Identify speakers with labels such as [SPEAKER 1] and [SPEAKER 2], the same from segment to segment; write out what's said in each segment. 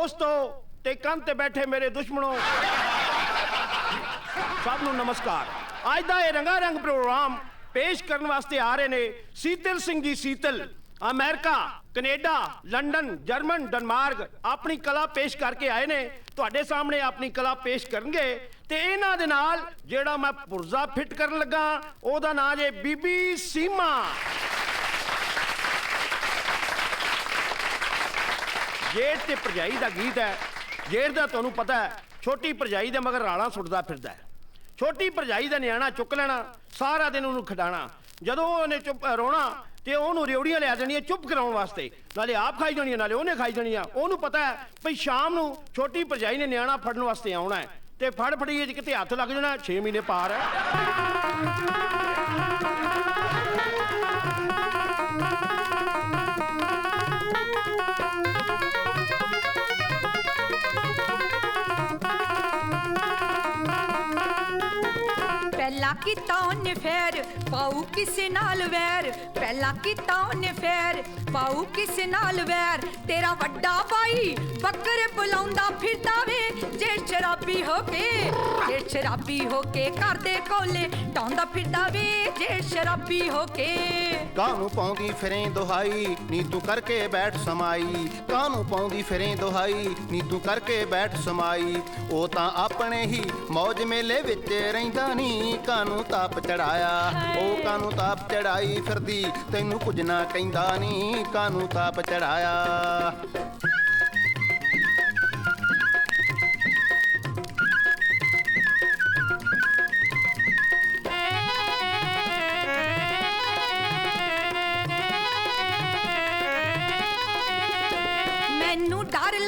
[SPEAKER 1] ਦੋਸਤੋ ਤੇ ਕੰਨ ਤੇ ਬੈਠੇ ਮੇਰੇ ਦੁਸ਼ਮਣੋ, ਸਭ ਨੂੰ ਨਮਸਕਾਰ। ਅੱਜ ਦਾ ਇਹ ਰੰਗਾ ਰੰਗ ਪ੍ਰੋਗਰਾਮ ਪੇਸ਼ ਕਰਨ ਵਾਸਤੇ ਆ ਰਹੇ ਨੇ Sital Singh ji Sital, America, Canada, London, German, Denmark ਆਪਣੀ ਕਲਾ ਪੇਸ਼ ਕਰਕੇ ਆਏ ਨੇ। ਤੁਹਾਡੇ ਸਾਹਮਣੇ ਆਪਣੀ ਕਲਾ ਪੇਸ਼ ਕਰਨਗੇ ਤੇ ਇਹਨਾਂ ਦੇ ਨਾਲ ਜਿਹੜਾ ਮੈਂ ਪੁਰਜ਼ਾ ਫਿੱਟ ਕਰਨ ਲੱਗਾ, ਉਹਦਾ ਨਾਂ ਜੇ ਬੀਬੀ ਸੀਮਾ। ਜੇਠ ਤੇ ਭਰਜਾਈ ਦਾ ਗੀਤ ਹੈ। ਜੇਠ ਦਾ ਤੁਹਾਨੂੰ ਪਤਾ ਹੈ, ਛੋਟੀ ਭਰਜਾਈ ਦੇ ਮਗਰ ਰਾਣਾ ਸੁੱਟਦਾ ਫਿਰਦਾ ਹੈ। ਛੋਟੀ ਭਰਜਾਈ ਦਾ ਨਿਆਣਾ ਚੁੱਕ ਲੈਣਾ, ਸਾਰਾ ਦਿਨ ਉਹਨੂੰ ਖਡਾਣਾ। ਜਦੋਂ ਉਹਨੇ ਚੁੱਪ ਰੋਣਾ, ਤੇ ਉਹਨੂੰ ਰਿਉੜੀਆਂ ਲਿਆ ਦੇਣੀਆਂ ਚੁੱਪ ਕਰਾਉਣ ਵਾਸਤੇ। ਨਾਲੇ ਆਪ ਖਾਈ ਜਾਣੀਆਂ, ਨਾਲੇ ਉਹਨੇ ਖਾਈ ਜਾਣੀਆਂ। ਉਹਨੂੰ ਪਤਾ ਹੈ ਭਈ ਸ਼ਾਮ ਨੂੰ ਛੋਟੀ ਭਰਜਾਈ ਨੇ ਨਿਆਣਾ ਫੜਨ ਵਾਸਤੇ ਆਉਣਾ ਹੈ। ਤੇ ਫੜ ਫੜੀਏ ਚ ਕਿਤੇ ਹੱਥ ਲੱਗ ਜਾਣਾ 6 ਮਹੀਨੇ ਪਾਰ ਹੈ।
[SPEAKER 2] ਪਹਿਲਾਂ ਕੀਤਾ ਉਹਨੇ ਫੇਰ ਪਾਉ ਕਿਸੇ ਨਾਲ ਵੈਰ। ਪਹਿਲਾਂ ਕੀਤਾ ਉਹਨੇ ਫੇਰ ਪਾਉ ਕਿਸੇ ਨਾਲ ਵੈਰ। ਤੇਰਾ ਵੱਡਾ ਭਾਈ ਬੱਕਰੇ ਬੁਲਾਉਂਦਾ ਫਿਰਦਾ ਵੇ, ਜੇ ਸ਼ਰਾਬੀ ਹੋ ਕੇ, ਜੇ ਸ਼ਰਾਬੀ ਹੋ ਕੇ ਘਰ ਦੇ ਕੋਲੇ ਟਾਉਂਦਾ ਫਿਰਦਾ ਵੇ, ਜੇ ਸ਼ਰਾਬੀ ਹੋ ਕੇ।
[SPEAKER 3] ਕਾਹਨੂੰ ਪਾਉਂਦੀ ਫਿਰੇ ਦੁਹਾਈ, ਨੀ ਤੂੰ ਕਰਕੇ ਬੈਠ ਸਮਾਈ। ਕਾਹਨੂੰ ਪਾਉਂਦੀ ਫਿਰੇ ਦੁਹਾਈ, ਨੀ ਤੂੰ ਕਰਕੇ ਬੈਠ ਸਮਾਈ। ਉਹ ਤਾਂ ਆਪਣੇ ਹੀ ਮੌਜ ਮੇਲੇ ਵਿੱਚ ਰਹਿੰਦਾ ਨੀ ਕਾਹਨੂੰ ਤਾਪ ਚੜਾਇਆ। ਉਹ ਕਾਹਨੂੰ ਤਾਪ ਚੜਾਈ ਫਿਰਦੀ? ਤੈਨੂੰ ਕੁਝ ਨਾ ਕਹਿੰਦਾ ਨੀ ਕਾਹਨੂੰ ਤਾਪ ਚੜਾਇਆ?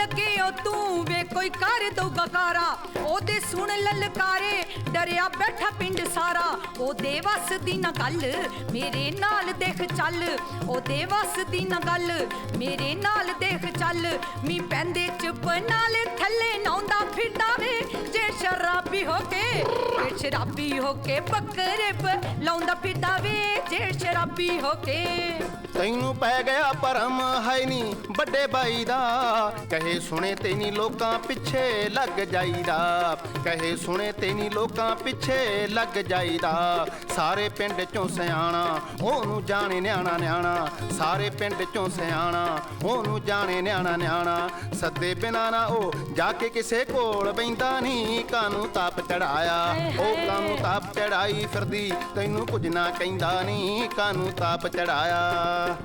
[SPEAKER 2] ਲੱਗੇ ਉਹ ਤੂੰ ਵੇ ਕੋਈ ਕਰ ਦਊਗਾ ਕਾਰਾ। ਉਹਦੇ ਸੁਣ ਲਲਕਾਰੇ, ਡਰਿਆ ਬੈਠਾ ਪਿੰਡ ਸਾਰਾ। ਉਹਦੇ ਵੱਸ ਦੀ ਨਾ ਗੱਲ ਮੇਰੇ ਨਾਲ ਦੇਖ ਚੱਲ। ਉਹਦੇ ਵੱਸ ਦੀ ਨਾ ਗੱਲ ਮੇਰੇ ਨਾਲ ਦੇਖ ਚੱਲ। ਮੀ ਪੈਂਦੇ ਚੁੱਪ, ਨਾਲ ਥੱਲੇ ਨਾਉਂਦਾ ਫਿਰਦਾ ਵੇ। ਜੇ ਸ਼ਰਾਬੀ ਹੋ ਕੇ ਜੇ ਸ਼ਰਾਬੀ ਹੋ ਕੇ ਬੱਕਰੇ ਲਾਉਂਦਾ ਫਿਰਦਾ ਵੇ ਜੇ ਸ਼ਰਾਬੀ ਹੋ ਕੇ।
[SPEAKER 3] ਤੈਨੂੰ ਪੈ ਗਿਆ ਪਰਮ ਹੈ ਨੀ ਵੱਡੇ ਬਾਈ ਦਾ, ਕਹੇ ਸੁਣੇ ਤੇ ਤੈਨੀ ਲੋਕਾਂ ਪਿੱਛੇ ਲੱਗ ਜਾਈਦਾ। ਕਹੇ ਸੁਣੇ ਤੈਨੀ ਲੋਕਾਂ ਪਿੱਛੇ ਲੱਗ ਜਾਈਦਾ। ਸਾਰੇ ਪਿੰਡ ਚੋਂ ਸਿਆਣਾ, ਉਹਨੂੰ ਜਾਣੇ ਨਿਆਣਾ ਨਿਆਣਾ। ਸਾਰੇ ਪਿੰਡ ਚੋਂ ਸਿਆਣਾ, ਉਹਨੂੰ ਜਾਣੇ ਨਿਆਣਾ ਨਿਆਣਾ। ਸੱਦੇ ਬਿਨਾ ਨਾ ਉਹ ਜਾ ਕੇ ਕਿਸੇ ਕੋਲ ਬੈਂਦਾ ਨਹੀਂ ਕਾਨੂੰ ਤਾਪ ਚੜਾਇਆ ਉਹ ਕਾਨੂੰ ਤਾਪ ਚੜਾਈ ਫਿਰਦੀ, ਤੈਨੂੰ ਕੁਝ ਨਾ ਕਹਿੰਦਾ ਨਹੀਂ ਕਾਨੂੰ ਤਾਪ ਚੜਾਇਆ।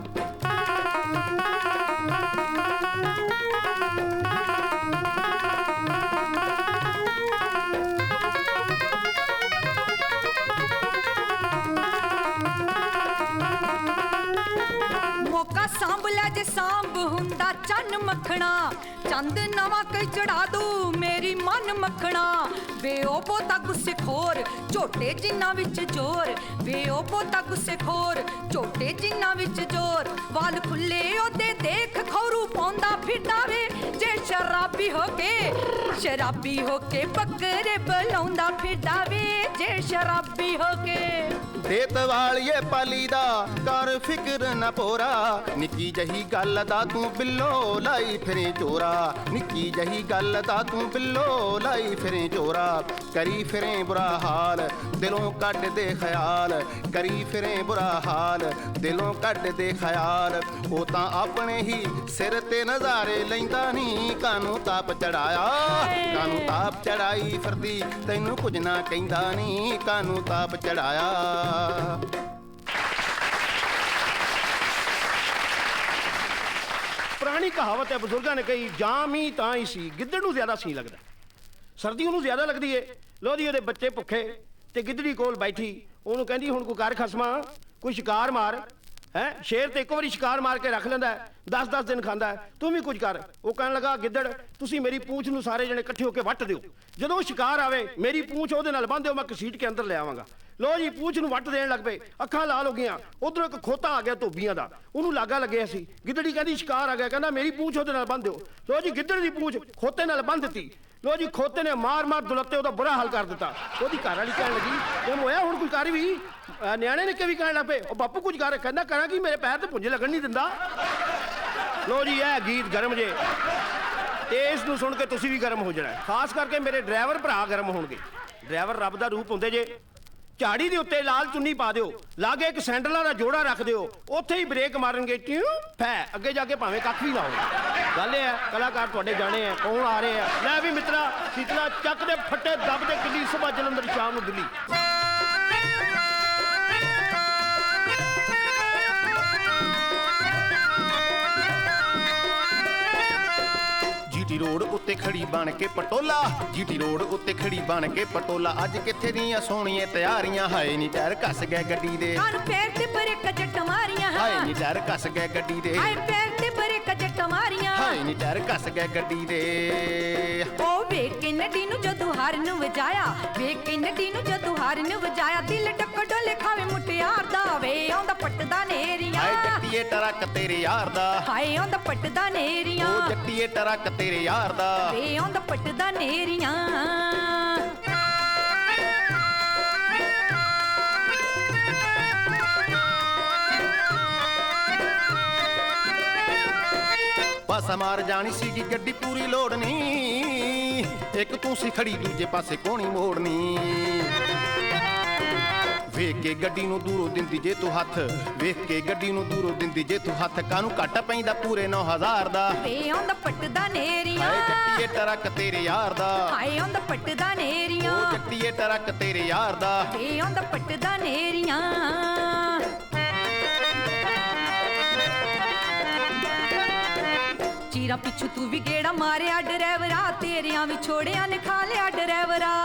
[SPEAKER 2] ਸਾਂਭ ਲੈ ਜੇ ਸਾਂਭ ਹੁੰਦਾ ਚੰਨ ਮੱਖਣਾ। ਚੰਦ ਨਵਾਂ ਕਈ ਚੜਾ ਦੂ ਮੇਰੀ ਮਨ ਮੱਖਣਾ। ਵੇ ਉਹ ਬੋਤਾ ਗੁੱਸੇ ਖੋਰ ਝੋਟੇ ਜਿੰਨਾ ਵਿੱਚ ਜ਼ੋਰ। ਵੇ ਉਹ ਬੋਤਾ ਗੁੱਸੇ ਖੋਰ ਝੋਟੇ ਜਿੰਨਾ ਵਿੱਚ ਜ਼ੋਰ। ਵਾਲ ਖੁੱਲੇ ਉਹਦੇ ਦੇਖ ਖੌਰੂ ਪਾਉਂਦਾ ਫਿਰਦਾ ਵੇ। ਜੇ ਸ਼ਰਾਬੀ ਹੋ ਕੇ, ਸ਼ਰਾਬੀ ਹੋ ਕੇ ਬੱਕਰੇ ਬੁਲਾਉਂਦਾ ਫਿਰਦਾ ਵੇ। ਜੇ ਸ਼ਰਾਬੀ ਹੋ ਕੇ
[SPEAKER 3] ਦੇਤ ਵਾਲੀਏ ਪਾਲੀ ਦਾ, ਕਰ ਫਿਕਰ ਨਾ ਪੋਰਾ। ਨਿੱਕੀ ਜਹੀ ਗੱਲ ਦਾ ਤੂੰ ਬਿੱਲੋ ਲਾਈ ਫਿਰੇ ਚੋਰਾ। ਨਿੱਕੀ ਜਹੀ ਗੱਲ ਦਾ ਤੂੰ ਬਿੱਲੋ ਲਾਈ ਫਿਰੇ ਚੋਰਾ। ਕਰੀ ਫਿਰੇ ਬੁਰਾ ਹਾਲ, ਦਿਲੋਂ ਕੱਢ ਦੇ ਖਿਆਲ। ਕਰੀ ਫਿਰੇ ਬੁਰਾ ਹਾਲ, ਦਿਲੋਂ ਕੱਢ ਦੇ ਖਿਆਲ। ਉਹ ਤਾਂ ਆਪਣੇ ਹੀ ਸਿਰ ਤੇ ਨਜ਼ਾਰੇ ਲੈਂਦਾ ਨਹੀਂ ਕਾਨੂੰ ਤਾਪ ਚੜਾਇਆ, ਕਾਨੂੰ ਤਾਪ ਚੜਾਈ ਫਿਰਦੀ, ਤੈਨੂੰ ਕੁਝ ਨਾ ਕਹਿੰਦਾ ਨਹੀਂ ਕਾਨੂੰ ਤਾਪ ਚੜਾਇਆ।
[SPEAKER 1] ਪੁਰਾਣੀ ਕਹਾਵਤ ਹੈ, ਬਜ਼ੁਰਗਾਂ ਨੇ ਕਹੀ, ਜਾਮ ਹੀ ਤਾਂ ਹੀ ਸੀ। ਗਿੱਦੜ ਨੂੰ ਜ਼ਿਆਦਾ ਸੀ ਲੱਗਦਾ। ਸਰਦੀ ਉਹਨੂੰ ਜ਼ਿਆਦਾ ਲੱਗਦੀ ਏ। ਲੋ ਜੀ, ਉਹਦੇ ਬੱਚੇ ਭੁੱਖੇ ਤੇ ਗਿੱਦੜੀ ਕੋਲ ਬੈਠੀ। ਉਹਨੂੰ ਕਹਿੰਦੀ, ਹੁਣ ਕੋਈ ਕਰ ਖਸਮਾ, ਕੋਈ ਸ਼ਿਕਾਰ ਮਾਰ। ਹੈ? ਸ਼ੇਰ ਤੇ ਇੱਕ ਵਾਰੀ ਸ਼ਿਕਾਰ ਮਾਰ ਕੇ ਰੱਖ ਲੈਂਦਾ 10-10 ਦਿਨ ਖਾਂਦਾ ਤੂੰ ਵੀ ਕੁਝ ਕਰ। ਉਹ ਕਹਿਣ ਲੱਗਾ, ਗਿੱਦੜ, ਤੁਸੀਂ ਮੇਰੀ ਪੂੰਛ ਨੂੰ ਸਾਰੇ ਜਣੇ ਇਕੱਠੇ ਹੋ ਕੇ ਵੱਟ ਦਿਓ। ਜਦੋਂ ਸ਼ਿਕਾਰ ਆਵੇ, ਮੇਰੀ ਪੂੰਛ ਉਹਦੇ ਨਾਲ ਬੰਨ੍ਹ ਦਿਓ, ਮੈਂ ਕਸੀਟ ਕੇ ਅੰਦਰ ਲੈ ਆਵਾਂਗਾ। ਲੋ ਜੀ, ਪੂਛ ਨੂੰ ਵੱਟ ਦੇਣ ਲੱਗ ਪਏ। ਅੱਖਾਂ ਲਾਲ ਹੋ ਗਈਆਂ। ਉਧਰੋਂ ਇੱਕ ਖੋਤਾ ਆ ਗਿਆ ਧੋਬੀਆਂ ਦਾ। ਉਹਨੂੰ ਲਾਗਾ ਲੱਗਿਆ ਸੀ। ਗਿੱਦੜੀ ਕਹਿੰਦੀ, ਸ਼ਿਕਾਰ ਆ ਗਿਆ। ਕਹਿੰਦਾ, ਮੇਰੀ ਪੂੰਛ ਉਹਦੇ ਨਾਲ ਬੰਨ੍ਹ ਦਿਓ। ਲੋ ਜੀ, ਗਿੱਦੜ ਦੀ ਪੂੰਛ ਖੋਤੇ ਨਾਲ ਬੰਨ੍ਹ ਦਿੱਤੀ। ਲੋ ਜੀ, ਖੋਤੇ ਨੇ ਮਾਰ ਮਾਰ ਦੁਲੱਤੇ ਉਹਦਾ ਬੁਰਾ ਹਾਲ ਕਰ ਦਿੱਤਾ। ਉਹਦੀ ਘਰ ਵਾਲੀ ਕਹਿਣ ਲੱਗੀ ਇਹ ਹੋਇਆ ਹੁਣ ਕੋਈ ਕਰ ਵੀ? ਨਿਆਣੇ ਨੇ ਕਿਵੇਂ ਕਹਿਣ ਲੱਗ ਪਏ, ਉਹ ਬਾਪੂ ਕੁਝ ਕਰ, ਕਹਿੰਦਾ ਕਰਾਂ ਕੀ, ਮੇਰੇ ਪੈਰ ਤੇ ਪੁੰਜ ਲੱਗਣ ਨਹੀਂ ਦਿੰਦਾ? ਲੋ ਜੀ, ਇਹ ਗੀਤ ਗਰਮ ਜੇ। ਤੇ ਇਸ ਨੂੰ ਸੁਣ ਕੇ ਤੁਸੀਂ ਵੀ ਗਰਮ ਹੋ ਜਾਣਾ। ਖਾਸ ਕਰਕੇ ਮੇਰੇ ਡਰਾਈਵਰ ਭਰਾ ਗਰਮ ਹੋਣਗੇ। ਡਰਾਈਵਰ ਰੱਬ ਦਾ ਰੂਪ ਹੁੰਦੇ ਜੇ। ਝਾੜੀ ਦੇ ਉੱਤੇ ਲਾਲ ਚੁੰਨੀ ਪਾ ਦਿਓ। ਲਾਗੇ ਇੱਕ ਸੈਂਡਲਾਂ ਦਾ ਜੋੜਾ ਰੱਖ ਦਿਓ। ਉੱਥੇ ਹੀ ਬ੍ਰੇਕ ਮਾਰਨਗੇ, ਟਿਊ, ਫੈ। ਅੱਗੇ ਜਾ ਕੇ ਭਾਵੇਂ ਕੱਖ ਵੀ ਨਾ ਹੋਵੇ। ਗੱਲ ਇਹ ਹੈ, ਕਲਾਕਾਰ ਤੁਹਾਡੇ ਜਾਣੇ ਆ ਕੌਣ ਆ ਰਹੇ ਆ ਮੈਂ ਵੀ ਮਿੱਤਰਾ, ਸੀਤਲਾ ਚੱਕ ਦੇ ਫੱਟੇ ਦੱਬ ਦੇ ਕਿੱਲੀ ਸੁਬਾ ਜਲੰਧਰ ਸ਼ਾਮ ਨੂੰ ਦਿੱਲੀ।
[SPEAKER 3] ਜੀਟੀ ਰੋਡ ਉੱਤੇ ਖੜੀ ਬਣ ਕੇ ਪਟੋਲਾ। ਜੀਟੀ ਰੋਡ ਉੱਤੇ ਖੜੀ ਬਣ ਕੇ ਪਟੋਲਾ। ਅੱਜ ਕਿੱਥੇ ਦੀਆਂ ਸੋਹਣੀਆਂ ਤਿਆਰੀਆਂ? ਹਾਏ ਨੀ ਟਾਇਰ ਕੱਸ ਗਏ ਗੱਡੀ ਦੇ।
[SPEAKER 2] ਕਾਨ ਪੈਰ ਤੇ ਬਰੇ ਕਜਟ ਮਾਰੀਆਂ।
[SPEAKER 3] ਹਾਏ ਨੀ ਟਾਇਰ ਕੱਸ ਗਏ ਗੱਡੀ ਦੇ।
[SPEAKER 2] ਹਾਏ ਪੈਰ ਤੇ ਬਰੇ ਕਜਟ ਮਾਰੀਆਂ।
[SPEAKER 3] ਹਾਏ ਨੀ ਟਾਇਰ ਕੱਸ ਗਏ ਗੱਡੀ ਦੇ।
[SPEAKER 2] ਉਹ ਵੇਖ ਕੇ ਨੱਡੀ ਨੂੰ ਜਦੋਂ ਹਾਰਨ ਵਜਾਇਆ। ਵੇਖ ਕੇ ਨੱਡੀ ਨੂੰ ਜਦੋਂ ਹਾਰਨ ਵਜਾਇਆ। ਦਿਲ ਟੱਕ ਡੋਲੇ ਖਾਵੇ ਮੁਟਿਆਰ ਦਾ ਵੇ। ਆਉਂਦਾ ਪੱਟਦਾ ਨੇਰੀਆਂ।
[SPEAKER 3] ਹਾਏ ਜੱਟੀਏ ਟਰੱਕ ਤੇਰੇ ਯਾਰ ਦਾ।
[SPEAKER 2] ਹਾਏ ਆਉਂਦਾ ਪੱਟਦਾ ਨੇਰੀਆਂ।
[SPEAKER 3] ਉਹ ਜੱਟੀਏ ਟਰੱਕ ਤੇਰੇ ਯਾਰ ਦਾ।
[SPEAKER 2] ਵੇ ਆਉਂਦਾ ਪੱਟਦਾ ਨੇਰੀਆਂ।
[SPEAKER 3] ਪਾਸਾ ਮਾਰ ਜਾਣੀ ਸੀਗੀ ਗੱਡੀ ਪੂਰੀ ਲੋੜਨੀ ਇੱਕ ਤੂੰ ਸੀ ਖੜੀ ਦੂਜੇ ਪਾਸੇ ਕੋਣੀ ਮੋੜਨੀ ਵੇਖ ਕੇ ਗੱਡੀ ਨੂੰ ਦੂਰੋਂ ਦਿੰਦੀ ਜੇ ਤੂੰ ਹੱਥ। ਵੇਖ ਕੇ ਗੱਡੀ ਨੂੰ ਦੂਰੋਂ ਦਿੰਦੀ ਜੇ ਤੂੰ ਹੱਥ। ਕਾਨੂੰ ਘੱਟ ਪੈਂਦਾ ਪੂਰੇ 9000 ਦਾ।
[SPEAKER 2] ਵੇ ਆਉਂਦਾ ਪੱਟਦਾ ਨੇਰੀਆਂ।
[SPEAKER 3] ਹਾਏ ਜੱਟੀਏ ਟਰੱਕ ਤੇਰੇ ਯਾਰ ਦਾ।
[SPEAKER 2] ਹਾਏ ਆਉਂਦਾ ਪੱਟਦਾ ਨੇਰੀਆਂ।
[SPEAKER 3] ਉਹ ਜੱਟੀਏ ਟਰੱਕ ਤੇਰੇ ਯਾਰ ਦਾ।
[SPEAKER 2] ਵੇ ਆਉਂਦਾ ਪੱਟਦਾ ਨੇਰੀਆਂ। ਚੀਰਾ ਪਿੱਛੂ ਤੂੰ ਵੀ ਗੇੜਾ ਮਾਰਿਆ ਡਰਾਈਵਰਾ ਤੇਰੀਆਂ ਵੀ ਛੋੜਿਆਂ ਨੇ ਖਾ ਲਿਆ ਡਰਾਈਵਰਾ।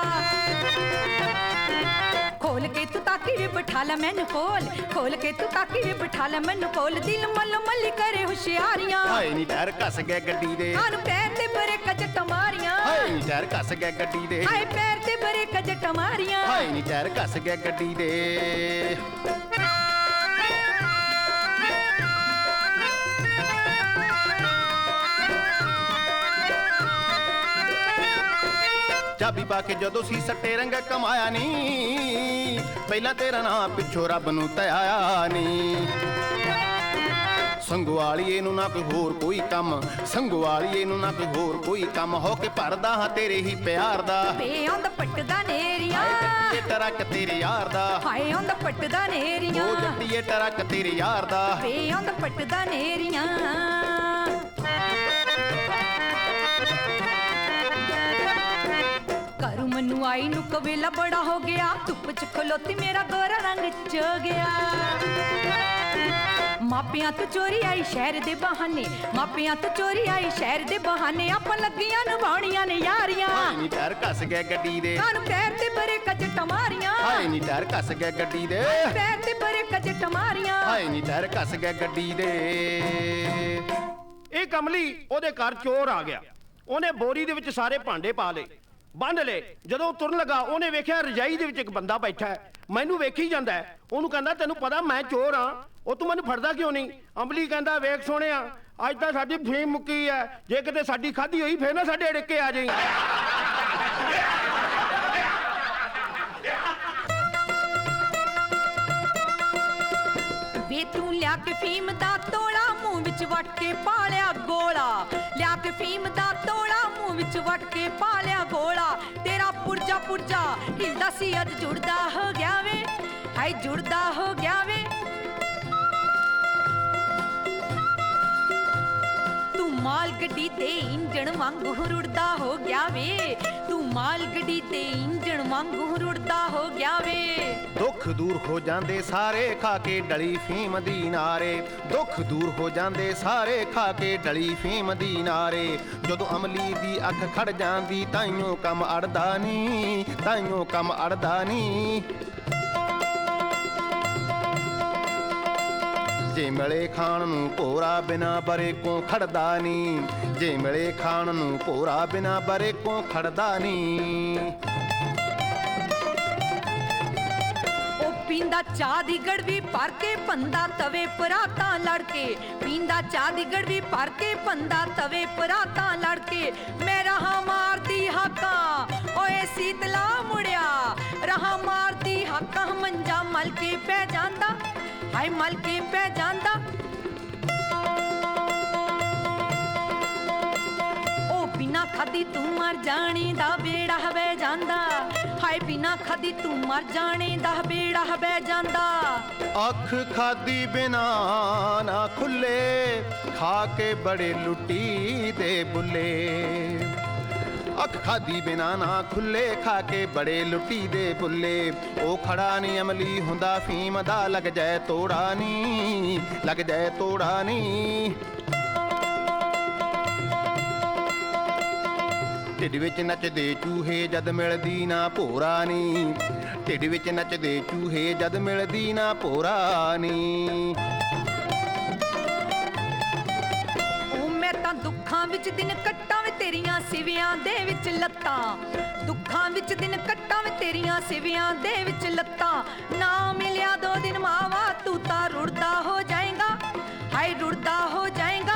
[SPEAKER 2] ਖੋਲ ਕੇ ਤੂੰ ਤਾਕੀ ਵੀ ਬਿਠਾ ਲੈ ਮੈਨੂੰ ਕੋਲ ਖੋਲ ਕੇ ਤੂੰ ਤਾਕੀ ਵੀ ਬਿਠਾ ਲੈ ਮੈਨੂੰ ਕੋਲ। ਦਿਲ ਮੱਲ ਮੱਲੀ ਕਰੇ ਹੁਸ਼ਿਆਰੀਆਂ।
[SPEAKER 3] ਹਾਏ ਨੀ ਟਾਇਰ ਕੱਸ ਗਏ ਗੱਡੀ ਦੇ।
[SPEAKER 2] ਕਾਨ ਪੈਰ ਤੇ ਬਰੇ ਕਜਟ ਮਾਰੀਆਂ।
[SPEAKER 3] ਹਾਏ ਨੀ ਟਾਇਰ ਕੱਸ ਗਏ ਗੱਡੀ ਦੇ।
[SPEAKER 2] ਹਾਏ ਪੈਰ ਤੇ ਬਰੇ ਕਜਟ ਮਾਰੀਆਂ।
[SPEAKER 3] ਹਾਏ ਨੀ ਟਾਇਰ ਕੱਸ ਗਏ ਗੱਡੀ ਦੇ। ਚਾਬੀ ਪਾ ਕੇ ਜਦੋਂ ਸੀ ਸੱਟੇ ਰੰਗ ਕਮਾਇਆ ਨਹੀਂ ਪਹਿਲਾਂ ਤੇਰਾ ਨਾਂ ਪਿੱਛੋਂ ਰੱਬ ਨੂੰ ਧਿਆਇਆ ਨਹੀਂ ਸੰਗਵਾਲੀਏ ਨੂੰ ਨਾ ਕੋਈ ਹੋਰ ਕੋਈ ਕੰਮ ਸੰਗਵਾਲੀਏ ਨੂੰ ਨਾ ਕੋਈ ਹੋਰ ਕੋਈ ਕੰਮ ਹੋ ਕੇ ਭਰਦਾ ਹਾਂ ਤੇਰੇ ਹੀ ਪਿਆਰ ਦਾ।
[SPEAKER 2] ਵੇ ਆਉਂਦਾ ਪੱਟਦਾ ਨੇਰੀਆਂ।
[SPEAKER 3] ਜੱਟੀਏ ਟਰੱਕ ਤੇਰੇ ਯਾਰ ਦਾ।
[SPEAKER 2] ਹਾਏ ਆਉਂਦਾ ਪੱਟਦਾ ਨੇਰੀਆਂ।
[SPEAKER 3] ਉਹ ਜੱਟੀਏ ਟਰੱਕ ਤੇਰੇ ਯਾਰ ਦਾ।
[SPEAKER 2] ਵੇ ਆਉਂਦਾ ਪੱਟਦਾ ਨੇਰੀਆਂ। ਮਨੂੰ ਆਈ ਨੂੰ ਕਵੇਲਾ ਬੜਾ ਹੋ ਗਿਆ। ਧੁੱਪ ਚ ਖਲੋਤੀ ਮੇਰਾ ਗੋਰਾ ਰੰਗ ਚ ਗਿਆ। ਮਾਪਿਆਂ ਤੋਂ ਚੋਰੀ ਆਈ ਸ਼ਹਿਰ ਦੇ ਬਹਾਨੇ। ਮਾਪਿਆਂ ਤੋਂ ਚੋਰੀ ਆਈ ਸ਼ਹਿਰ ਦੇ ਬਹਾਨੇ। ਆਪਾਂ ਲੱਗੀਆਂ ਨਿਭਾਉਣੀਆਂ ਨੇ ਯਾਰੀਆਂ।
[SPEAKER 3] ਹਾਏ ਨੀ ਟਾਇਰ ਕੱਸ ਗਿਆ ਗੱਡੀ ਦੇ।
[SPEAKER 2] ਕਾਨ ਪੈਰ ਤੇ ਬਰੇ ਕਜਟ ਮਾਰੀਆਂ
[SPEAKER 3] ਹਾਏ ਨੀ ਟਾਇਰ ਕੱਸ ਗਿਆ ਗੱਡੀ ਦੇ।
[SPEAKER 2] ਪੈਰ ਤੇ ਬਰੇ ਕਜਟ ਮਾਰੀਆਂ
[SPEAKER 3] ਹਾਏ ਨੀ ਟਾਇਰ ਕੱਸ ਗਿਆ ਗੱਡੀ ਦੇ।
[SPEAKER 1] ਇਹ ਕਮਲੀ ਉਹਦੇ ਘਰ ਚੋਰ ਆ ਗਿਆ। ਉਹਨੇ ਬੋਰੀ ਦੇ ਵਿੱਚ ਸਾਰੇ ਭਾਂਡੇ ਪਾ ਲਏ। ਬੰਨ ਲਏ ਜਦੋਂ ਤੁਰਨ ਲੱਗਾ, ਉਹਨੇ ਵੇਖਿਆ ਰਜਾਈ ਦੇ ਵਿੱਚ ਇੱਕ ਬੰਦਾ ਬੈਠਾ ਹੈ। ਮੈਨੂੰ ਵੇਖੀ ਜਾਂਦਾ ਹੈ। ਉਹਨੂੰ ਕਹਿੰਦਾ, ਤੈਨੂੰ ਪਤਾ, ਮੈਂ ਚੋਰ ਆ ਉਹ ਤੂੰ ਮੈਨੂੰ ਫੜਦਾ ਕਿਉਂ ਨਹੀਂ? ਅੰਬਲੀ ਕਹਿੰਦਾ, ਵੇਖ ਸੋਹਣਿਆ, ਅੱਜ ਤਾਂ ਸਾਡੀ ਫੀਮ ਮੁੱਕੀ ਹੈ। ਜੇ ਕਿਤੇ ਸਾਡੀ ਖਾਧੀ ਹੋਈ, ਫੇਰ ਨਾ ਸਾਡੇ ਅੜਕੇ ਆ ਜਾਈ।
[SPEAKER 2] ਵੇ ਤੂੰ ਲਿਆ ਕੇ ਫੀਮ ਦਾ ਤੋੜਾ ਮੂੰਹ ਵਿੱਚ ਵਟ ਕੇ ਪਾਲਿਆ ਗੋਲਾ। ਲਿਆ ਕੇ ਫੀਮ ਦਾ ਤੋੜਾ ਮੂੰਹ ਵਟ ਕੇ ਪਾਲਿਆ ਗੋਲਾ। ਤੇਰਾ ਪੁਰਜਾ ਪੁਰਜਾ ਹਿਲਦਾ ਸੀ ਅੱਜ ਜੁੜਦਾ ਹੋ ਗਿਆ ਵੇ। ਹਾਏ ਜੁੜਦਾ ਹੋ ਗਿਆ ਵੇ। ਗੱਡੀ ਤੇ ਇੰਜਣ ਵਾਂਗੂ ਰੁੜਦਾ ਹੋ ਗਿਆ ਵੇ। ਤੂੰ ਮਾਲ ਗੱਡੀ ਤੇ ਇੰਜਣ ਵਾਂਗੂ ਰੁੜਦਾ ਹੋ ਗਿਆ ਵੇ।
[SPEAKER 3] ਦੁੱਖ ਦੂਰ ਹੋ ਜਾਂਦੇ ਸਾਰੇ ਖਾ ਕੇ ਡਲੀ ਫੀਮ ਦੀ ਨਾਰੇ। ਦੁੱਖ ਦੂਰ ਹੋ ਜਾਂਦੇ ਸਾਰੇ ਖਾ ਕੇ ਡਲੀ ਫੀਮ ਦੀ ਨਾਰੇ। ਜਦੋਂ ਅਮਲੀ ਦੀ ਅੱਖ ਖੜ ਜਾਂਦੀ, ਤਾਈਓ ਕੰਮ ਅੜਦਾ ਨਹੀਂ ਤਾਈਓ ਕੰਮ ਅੜਦਾ ਨਹੀਂ ਜੇ ਮਿਲੇ ਖਾਣ ਨੂੰ ਭੋਰਾ ਬਿਨਾ ਬਰੇ ਕੋ ਖੜਦਾ ਨਹੀਂ। ਜੇ ਮਿਲੇ ਖਾਣ ਨੂੰ ਭੋਰਾ ਬਿਨਾ ਬਰੇ ਕੋ ਖੜਦਾ ਨਹੀਂ।
[SPEAKER 2] ਉਹ ਪੀਂਦਾ ਚਾਹ ਦੀ ਗੜਵੀ ਭਰ ਕੇ ਪੰਦਾ ਤਵੇ ਪਰਾਤਾਂ ਲੜ ਕੇ ਪੀਂਦਾ ਚਾਹ ਦੀ ਗੜਵੀ ਭਰ ਕੇ ਪੰਦਾ ਤਵੇ ਪਰਾਤਾਂ ਲੜ ਕੇ ਮੈਂ ਰਹਾ ਮਾਰਦੀ ਹਾਕਾਂ, ਓਏ ਸੀਤਲਾ ਮੁੜਿਆ। ਹਾਏ ਮਲ ਕੇ ਪੈ ਜਾਂਦਾ। ਉਹ ਖਾਦੀ ਤੂੰ ਮਰ ਜਾਣੀ ਦਾ ਬੇੜਾ ਹਵੇ ਜਾਂਦਾ। ਹਾਏ ਬਿਨਾ ਖਾਦੀ ਤੂੰ ਮਰ ਜਾਣੀ ਦਾ ਬੇੜਾ ਹਵੇ ਜਾਂਦਾ।
[SPEAKER 3] ਅੱਖ ਖਾਦੀ ਬਿਨਾ ਨਾ ਖੁੱਲੇ, ਖਾ ਕੇ ਬੜੇ ਲੁੱਟੀ ਦੇ ਬੁੱਲੇ। ਅੱਖ ਖਾਦੀ ਬਿਨਾ ਨਾ ਖੁੱਲੇ, ਖਾ ਕੇ ਬੜੇ ਲੁੱਟੀ ਦੇ ਬੁੱਲੇ ਉਹ ਖੜਾ ਨਹੀਂ ਅਮਲੀ ਹੁੰਦਾ, ਫੀਮ ਦਾ ਲੱਗ ਜਾਏ ਤੋੜਾ ਨੀ ਲੱਗ ਜਾਏ ਤੋੜਾ ਨੀ ਢਿੱਡ ਵਿੱਚ ਨੱਚਦੇ ਚੂਹੇ ਜਦ ਮਿਲਦੀ ਨਾ ਭੋਰਾ ਨੀ ਢਿੱਡ ਵਿੱਚ ਨੱਚਦੇ ਚੂਹੇ ਜਦ ਮਿਲਦੀ ਨਾ ਭੋਰਾ ਨੀ
[SPEAKER 2] ਦੁੱਖਾਂ ਵਿੱਚ ਦਿਨ ਕੱਟਾਂ ਵੇ ਤੇਰੀਆਂ ਸਿਵਿਆਂ ਦੇ ਵਿੱਚ ਲੱਤਾਂ। ਦੁੱਖਾਂ ਵਿੱਚ ਦਿਨ ਕੱਟਾਂ ਵੇ ਤੇਰੀਆਂ ਸਿਵਿਆਂ ਦੇ ਵਿੱਚ ਲੱਤਾਂ। ਨਾ ਮਿਲਿਆ ਦੋ ਦਿਨ ਮਾਵਾ, ਤੂੰ ਤਾਂ ਰੁੜਦਾ ਹੋ ਜਾਏਗਾ। ਹਾਏ, ਰੁੜਦਾ ਹੋ ਜਾਏਗਾ।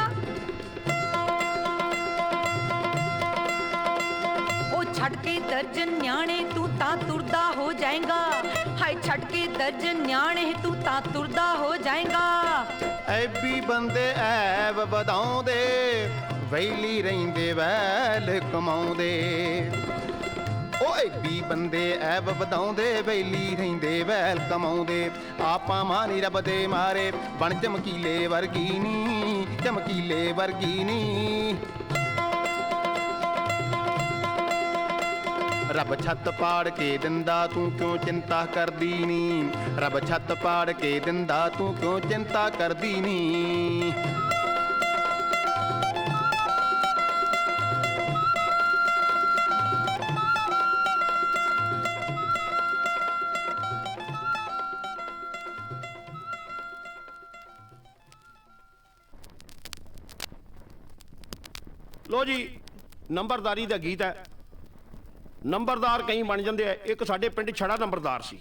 [SPEAKER 2] ਉਹ ਛੱਡ ਕੇ ਦਰਜਨ ਨਿਆਣੇ, ਤੂੰ ਤਾਂ ਤੁਰਦਾ ਹੋ ਜਾਏਗਾ। ਹਾਏ, ਛੱਡ ਕੇ ਦਰਜਨ ਨਿਆਣੇ, ਤੂੰ ਤਾਂ ਤੁਰਦਾ ਹੋ ਜਾਏਗਾ।
[SPEAKER 3] ਐਬੀ ਬੰਦੇ ਐਬ ਵਧਾਉਂਦੇ ਵੈਲੀ ਰਹਿੰਦੇ, ਵੈਲ ਕਮਾਉਂਦੇ। ਉਹ ਐਬੀ ਬੰਦੇ ਐਬ ਵਧਾਉਂਦੇ, ਵੈਲੀ ਰਹਿੰਦੇ, ਵੈਲ ਕਮਾਉਂਦੇ। ਆਪਾਂ ਮਾਨੀ ਰੱਬ ਦੇ ਮਾਰੇ, ਬਣ ਚਮਕੀਲੇ ਵਰਗੀ ਨੀ, ਚਮਕੀਲੇ ਵਰਗੀ ਨੀ। ਰੱਬ ਛੱਤ ਪਾੜ ਕੇ ਦਿੰਦਾ, ਤੂੰ ਕਿਉਂ ਚਿੰਤਾ ਕਰਦੀ ਨੀ? ਰੱਬ ਛੱਤ ਪਾੜ ਕੇ ਦਿੰਦਾ, ਤੂੰ ਕਿਉਂ ਚਿੰਤਾ ਕਰਦੀ ਨੀ?
[SPEAKER 1] ਜੀ, ਨੰਬਰਦਾਰੀ ਦਾ ਗੀਤ ਹੈ। ਨੰਬਰਦਾਰ ਕਈ ਬਣ ਜਾਂਦੇ ਆ। ਇੱਕ ਸਾਡੇ ਪਿੰਡ ਛੜਾ ਨੰਬਰਦਾਰ ਸੀ।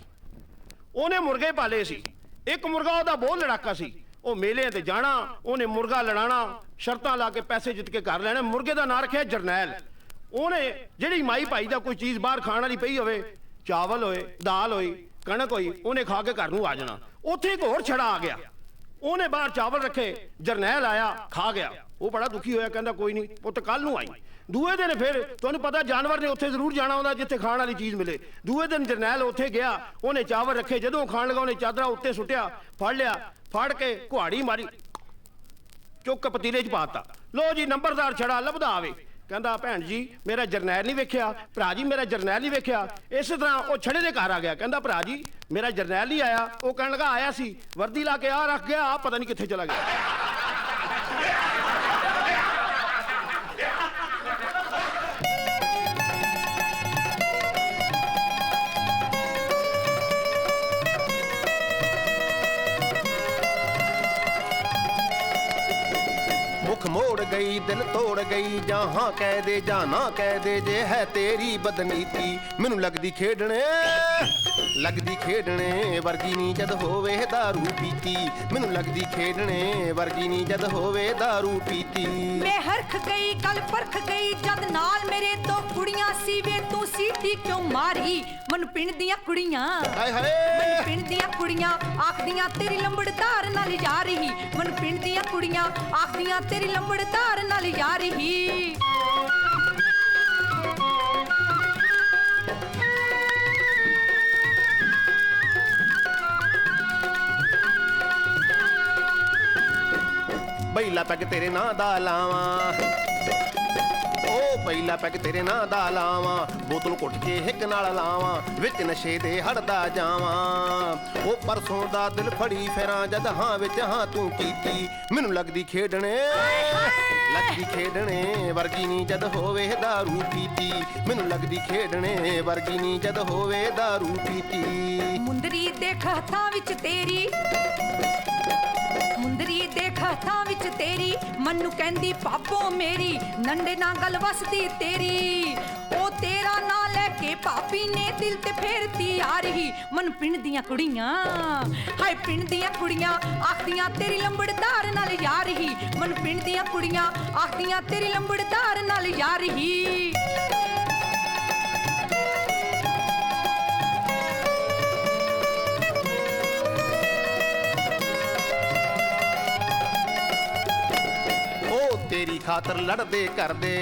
[SPEAKER 1] ਉਹਨੇ ਮੁਰਗੇ ਪਾਲੇ ਸੀ। ਇੱਕ ਮੁਰਗਾ ਉਹਦਾ ਬਹੁਤ ਲੜਾਕਾ ਸੀ। ਉਹ ਮੇਲਿਆਂ ਤੇ ਜਾਣਾ, ਉਹਨੇ ਮੁਰਗਾ ਲੜਾਣਾ ਸ਼ਰਤਾਂ ਲਾ ਕੇ ਪੈਸੇ ਜਿੱਤ ਕੇ ਘਰ ਲੈਣਾ। ਮੁਰਗੇ ਦਾ ਨਾਂ ਰੱਖਿਆ ਜਰਨੈਲ। ਉਹਨੇ ਜਿਹੜੀ ਮਾਈ ਭਾਈ ਦਾ ਕੋਈ ਚੀਜ਼ ਬਾਹਰ ਖਾਣ ਵਾਲੀ ਪਈ ਹੋਵੇ, ਚਾਵਲ ਹੋਏ, ਦਾਲ ਹੋਈ, ਕਣਕ ਹੋਈ, ਉਹਨੇ ਖਾ ਕੇ ਘਰ ਨੂੰ ਆ ਜਾਣਾ। ਉੱਥੇ ਇੱਕ ਹੋਰ ਛੜਾ ਆ ਗਿਆ। ਉਹਨੇ ਬਾਹਰ ਚਾਵਲ ਰੱਖੇ, ਜਰਨੈਲ ਆਇਆ, ਖਾ ਗਿਆ। ਉਹ ਬੜਾ ਦੁਖੀ ਹੋਇਆ, ਕਹਿੰਦਾ ਕੋਈ ਨਹੀਂ, ਪੁੱਤ ਕੱਲ ਨੂੰ ਆਈ। ਦੂਏ ਦਿਨ ਫਿਰ ਤੁਹਾਨੂੰ ਪਤਾ ਜਾਨਵਰ ਨੇ ਉੱਥੇ ਜ਼ਰੂਰ ਜਾਣਾ ਹੁੰਦਾ ਜਿੱਥੇ ਖਾਣ ਵਾਲੀ ਚੀਜ਼ ਮਿਲੇ। ਦੂਏ ਦਿਨ ਜਰਨੈਲ ਉੱਥੇ ਗਿਆ, ਉਹਨੇ ਚਾਵਲ ਰੱਖੇ, ਜਦੋਂ ਖਾਣ ਲਗਾ ਉਹਨੇ ਚਾਦਰਾ ਉੱਤੇ ਸੁੱਟਿਆ, ਫੜ ਲਿਆ, ਫੜ ਕੇ ਕੁਹਾੜੀ ਮਾਰੀ, ਚੁੱਕ ਪਤੀਲੇ 'ਚ ਪਾਤਾ। ਲੋ ਜੀ, ਨੰਬਰਦਾਰ ਛੜਾ, ਲੱਭਦਾ ਆਵੇ। ਕਹਿੰਦਾ, ਭੈਣ ਜੀ, ਮੇਰਾ ਜਰਨੈਲ ਨਹੀਂ ਵੇਖਿਆ, ਭਰਾ ਜੀ, ਮੇਰਾ ਜਰਨੈਲ ਨਹੀਂ ਵੇਖਿਆ। ਇਸੇ ਤਰ੍ਹਾਂ ਉਹ ਛੜੇ ਦੇ ਘਰ ਆ ਗਿਆ। ਕਹਿੰਦਾ, ਭਰਾ ਜੀ, ਮੇਰਾ ਜਰਨੈਲ ਨਹੀਂ ਆਇਆ। ਉਹ ਕਹਿਣ ਲੱਗਾ, ਆਇਆ ਸੀ। ਵਰਦੀ ਲਾ ਕੇ ਆ ਰੱਖ ਗਿਆ, ਆ ਪਤਾ ਨਹੀਂ ਕਿੱਥੇ ਚਲਾ ਗਿਆ।
[SPEAKER 3] ਮੁਖ ਮੋੜ ਗਈ, ਦਿਲ ਤੋੜ ਗਈ ਜਹਾਂ ਕਹਿ ਦੇ ਜਾਂ ਨਾ ਕਹਿ ਦੇ, ਜੇ ਹੈ ਤੇਰੀ ਬਦਨੀਤੀ, ਮੈਨੂੰ ਲੱਗਦੀ ਖੇਡਣੇ। ਲੱਗਦੀ ਖੇਡਣੇ ਵਰਗੀ ਨੀ ਜਦ ਹੋਵੇ दारू ਪੀਤੀ ਮੈਨੂੰ ਲੱਗਦੀ ਖੇਡਣੇ ਵਰਗੀ ਨੀ ਜਦ ਹੋਵੇ दारू ਪੀਤੀ
[SPEAKER 2] ਮੈਂ ਹਰਖ ਗਈ ਕੱਲ ਪਰਖ ਗਈ ਜਦ ਨਾਲ ਮੇਰੇ ਦੋ ਕੁੜੀਆਂ ਸੀ ਵੇ ਤੂੰ ਸੀਟੀ ਕਿਉਂ ਮਾਰੀ ਮਨ ਪਿੰਡ ਦੀਆਂ ਕੁੜੀਆਂ
[SPEAKER 3] ਹਾਏ
[SPEAKER 2] ਮਨ
[SPEAKER 3] ਹਾਏ
[SPEAKER 2] ਪਿੰਡ ਦੀਆਂ ਕੁੜੀਆਂ ਆਖਦੀਆਂ ਤੇਰੀ ਲੰਬੜਦਾਰ ਨਾਲ ਜਾ ਰਹੀ ਮਨ ਪਿੰਡ ਦੀਆਂ ਕੁੜੀਆਂ ਆਖਦੀਆਂ ਤੇਰੀ ਲੰਬੜਦਾਰ ਨਾਲ ਜਾ ਰਹੀ
[SPEAKER 3] ਬਈਲਾ ਪੈਗ ਤੇਰੇ ਨਾਂ ਦਾ ਲਾਵਾਂ ਉਹ ਪਹਿਲਾ ਪੈਗ ਤੇਰੇ ਨਾਂ ਦਾ ਲਾਵਾਂ ਬੋਤਲ ਘੁੱਟ ਕੇ ਹਿੱਕ ਨਾਲ ਲਾਵਾਂ ਵਿੱਚ ਨਸ਼ੇ ਦੇ ਹੜਦਾ ਜਾਵਾਂ ਉਹ ਪਰਸੋਂ ਦਾ ਦਿਲ ਫੜੀ ਫੇਰਾਂ ਜਦ ਹਾਂ ਵਿੱਚ ਹਾਂ ਤੂੰ ਕੀਤੀ ਮੈਨੂੰ ਲੱਗਦੀ ਖੇਡਣੇ ਲੱਗਦੀ ਖੇਡਣੇ ਵਰਗੀ ਨੀ ਜਦ ਹੋਵੇ दारू ਪੀਤੀ ਮੈਨੂੰ ਲੱਗਦੀ ਖੇਡਣੇ ਵਰਗੀ ਨੀ ਜਦ ਹੋਵੇ दारू ਪੀਤੀ
[SPEAKER 2] ਮੁੰਦਰੀ ਦੇਖ ਹੱਥਾਂ ਵਿੱਚ ਤੇਰੀ ਮੁੰਦਰੀ ਦੇਖ ਹੱਥਾਂ ਵਿੱਚ ਤੇਰੀ, ਮੈਨੂੰ ਕਹਿੰਦੀ ਪਾਪੋ ਮੇਰੀ, ਨੰਡੇ ਨਾਲ ਗੱਲ ਵਸਦੀ ਤੇਰੀ। ਉਹ ਤੇਰਾ ਨਾਂ ਲੈ ਕੇ ਪਾਪੀ ਨੇ ਦਿਲ ਤੇ ਫੇਰਤੀ ਆ ਰਹੀ। ਮਨ ਪਿੰਡ ਦੀਆਂ ਕੁੜੀਆਂ, ਹਾਏ ਪਿੰਡ ਦੀਆਂ ਕੁੜੀਆਂ, ਆਖਦੀਆਂ, ਤੇਰੀ ਲੰਬੜਦਾਰ ਨਾਲ ਯਾਰ ਰਹੀ ਮਨ ਪਿੰਡ ਦੀਆਂ ਕੁੜੀਆਂ, ਆਖਦੀਆਂ, ਤੇਰੀ ਲੰਬੜਦਾਰ ਨਾਲ ਯਾਰ ਰਹੀ
[SPEAKER 3] ਤੇਰੀ ਖਾਤਰ ਲੜਦੇ ਕਰਦੇ